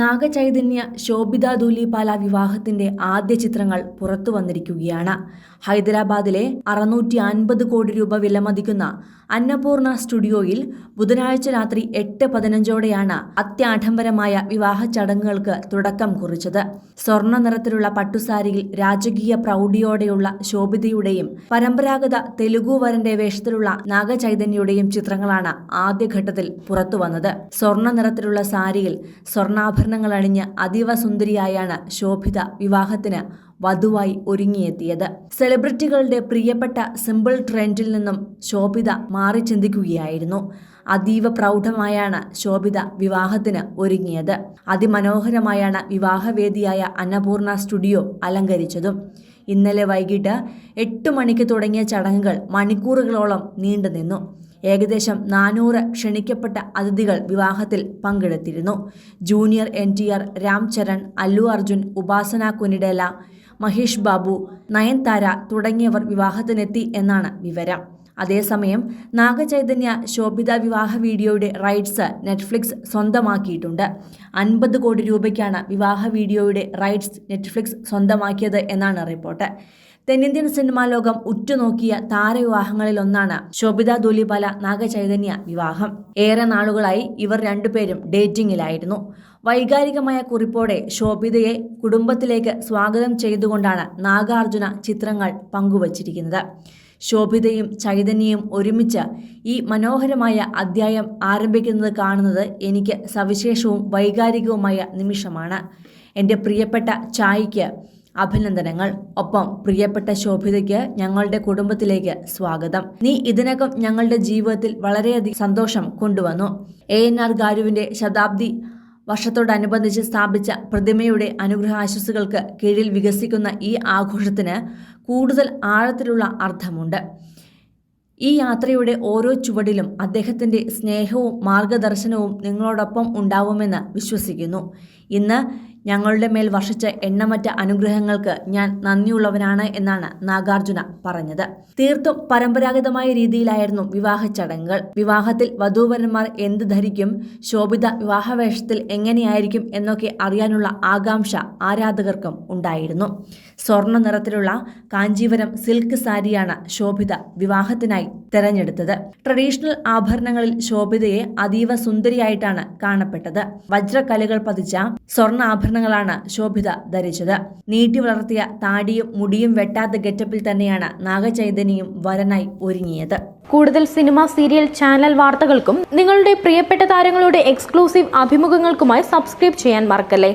നാഗചൈതന്യ ശോഭിത ദൂലിപാല വിവാഹത്തിന്റെ ആദ്യ ചിത്രങ്ങൾ പുറത്തു വന്നിരിക്കുകയാണ്. ഹൈദരാബാദിലെ അറുന്നൂറ്റി അൻപത് കോടി രൂപ വിലമതിക്കുന്ന അന്നപൂർണ സ്റ്റുഡിയോയിൽ ബുധനാഴ്ച രാത്രി എട്ട് പതിനഞ്ചോടെയാണ് അത്യാഡംബരമായ വിവാഹ ചടങ്ങുകൾക്ക് തുടക്കം കുറിച്ചത്. സ്വർണ നിറത്തിലുള്ള പട്ടുസാരിയിൽ രാജകീയ പ്രൗഢിയോടെയുള്ള ശോഭിതയുടെയും പരമ്പരാഗത തെലുഗു വരന്റെ വേഷത്തിലുള്ള നാഗചൈതന്യയുടെയും ചിത്രങ്ങളാണ് ആദ്യഘട്ടത്തിൽ പുറത്തുവന്നത്. സ്വർണ നിറത്തിലുള്ള സാരിയിൽ സ്വർണാഭരണങ്ങൾ അണിഞ്ഞ് അതീവ സുന്ദരിയായാണ് ശോഭിത വിവാഹത്തിന് വധുവായി ഒരുങ്ങിയെത്തിയത്. സെലിബ്രിറ്റികളുടെ പ്രിയപ്പെട്ട സിമ്പിൾ ട്രെൻഡിൽ നിന്നും ശോഭിത മാറി ചിന്തിക്കുകയായിരുന്നു. അതീവ പ്രൗഢമായാണ് ശോഭിത വിവാഹത്തിന് ഒരുങ്ങിയത്. അതിമനോഹരമായാണ് വിവാഹവേദിയായ അന്നപൂർണ സ്റ്റുഡിയോ അലങ്കരിച്ചതും. ഇന്നലെ വൈകിട്ട് എട്ട് മണിക്ക് തുടങ്ങിയ ചടങ്ങുകൾ മണിക്കൂറുകളോളം നീണ്ടുനിന്നു ഏകദേശം നാനൂറ് ക്ഷണിക്കപ്പെട്ട അതിഥികൾ വിവാഹത്തിൽ പങ്കെടുത്തിരുന്നു. Junior N T R Ram Charan Allu Arjun Upasana Konidela Mahesh Babu Nayanthara തുടങ്ങിയവർ വിവാഹത്തിനെത്തി എന്നാണ് വിവരം. അതേസമയം നാഗചൈതന്യ ശോഭിത വിവാഹ വീഡിയോയുടെ റൈറ്റ്സ് നെറ്റ്ഫ്ലിക്സ് സ്വന്തമാക്കിയിട്ടുണ്ട്. അൻപത് കോടി രൂപയ്ക്കാണ് വിവാഹ വീഡിയോയുടെ റൈറ്റ്സ് നെറ്റ്ഫ്ലിക്സ് സ്വന്തമാക്കിയത് എന്നാണ് റിപ്പോർട്ട്. തെന്നിന്ത്യൻ സിനിമാ ലോകം ഉറ്റുനോക്കിയ താരവിവാഹങ്ങളിലൊന്നാണ് ശോഭിത ദൂലിപാല നാഗചൈതന്യ വിവാഹം. ഏറെ നാളുകളായി ഇവർ രണ്ടുപേരും ഡേറ്റിംഗിലായിരുന്നു. വൈകാരികമായ കുറിപ്പോടെ ശോഭിതയെ കുടുംബത്തിലേക്ക് സ്വാഗതം ചെയ്തുകൊണ്ടാണ് നാഗാർജുന ചിത്രങ്ങൾ പങ്കുവച്ചിരിക്കുന്നത്. ശോഭിതയും ചൈതന്യയും ഒരുമിച്ച് ഈ മനോഹരമായ അധ്യായം ആരംഭിക്കുന്നത് കാണുന്നത് എനിക്ക് സവിശേഷവും വൈകാരികവുമായ നിമിഷമാണ്. എന്റെ പ്രിയപ്പെട്ട ചായയ്ക്ക് അഭിനന്ദനങ്ങൾ. ഒപ്പം പ്രിയപ്പെട്ട ശോഭിതയ്ക്ക് ഞങ്ങളുടെ കുടുംബത്തിലേക്ക് സ്വാഗതം. നീ ഇതിനകം ഞങ്ങളുടെ ജീവിതത്തിൽ വളരെയധികം സന്തോഷം കൊണ്ടുവന്നു. എ. എൻ. ആർ. ഗാരുവിന്റെ ശതാബ്ദി വർഷത്തോടനുബന്ധിച്ച് സ്ഥാപിച്ച പ്രതിമയുടെ അനുഗ്രഹാശസ്സുകൾക്ക് കീഴിൽ വികസിക്കുന്ന ഈ ആഘോഷത്തിന് കൂടുതൽ ആഴത്തിലുള്ള അർത്ഥമുണ്ട്. ഈ യാത്രയുടെ ഓരോ ചുവടിലും അദ്ദേഹത്തിന്റെ സ്നേഹവും മാർഗദർശനവും നിങ്ങളോടൊപ്പം ഉണ്ടാവുമെന്ന് വിശ്വസിക്കുന്നു. ഇന്ന് ഞങ്ങളുടെ മേൽ വർഷിച്ച എണ്ണമറ്റ അനുഗ്രഹങ്ങൾക്ക് ഞാൻ നന്ദിയുള്ളവനാണ് എന്നാണ് നാഗാർജുന പറഞ്ഞത്. തീർത്തും പരമ്പരാഗതമായ രീതിയിലായിരുന്നു വിവാഹ ചടങ്ങുകൾ. വിവാഹത്തിൽ വധൂവരന്മാർ എന്ത് ധരിക്കും ശോഭിത വിവാഹവേഷത്തിൽ എങ്ങനെയായിരിക്കും എന്നൊക്കെ അറിയാനുള്ള ആകാംക്ഷ ആരാധകർക്കും ഉണ്ടായിരുന്നു. സ്വർണ നിറത്തിലുള്ള കാഞ്ചീവരം സിൽക്ക് സാരിയാണ് ശോഭിത വിവാഹത്തിനായി തെരഞ്ഞെടുത്തത്. ട്രഡീഷണൽ ആഭരണങ്ങളിൽ ശോഭിതയെ അതീവ സുന്ദരിയായിട്ടാണ് കാണപ്പെട്ടത്. വജ്രകലകൾ പതിച്ച സ്വർണ ആഭരണങ്ങളാണ് ശോഭിത ധരിച്ചത്. നീട്ടി വളർത്തിയ താടിയും മുടിയും വെട്ടാത്ത ഗെറ്റപ്പിൽ തന്നെയാണ് നാഗചൈതന്യയും വരനായി ഒരുങ്ങിയത്. കൂടുതൽ സിനിമ സീരിയൽ ചാനൽ വാർത്തകൾക്കും നിങ്ങളുടെ പ്രിയപ്പെട്ട താരങ്ങളുടെ എക്സ്ക്ലൂസീവ് അഭിമുഖങ്ങൾക്കുമായി സബ്സ്ക്രൈബ് ചെയ്യാൻ മറക്കല്ലേ?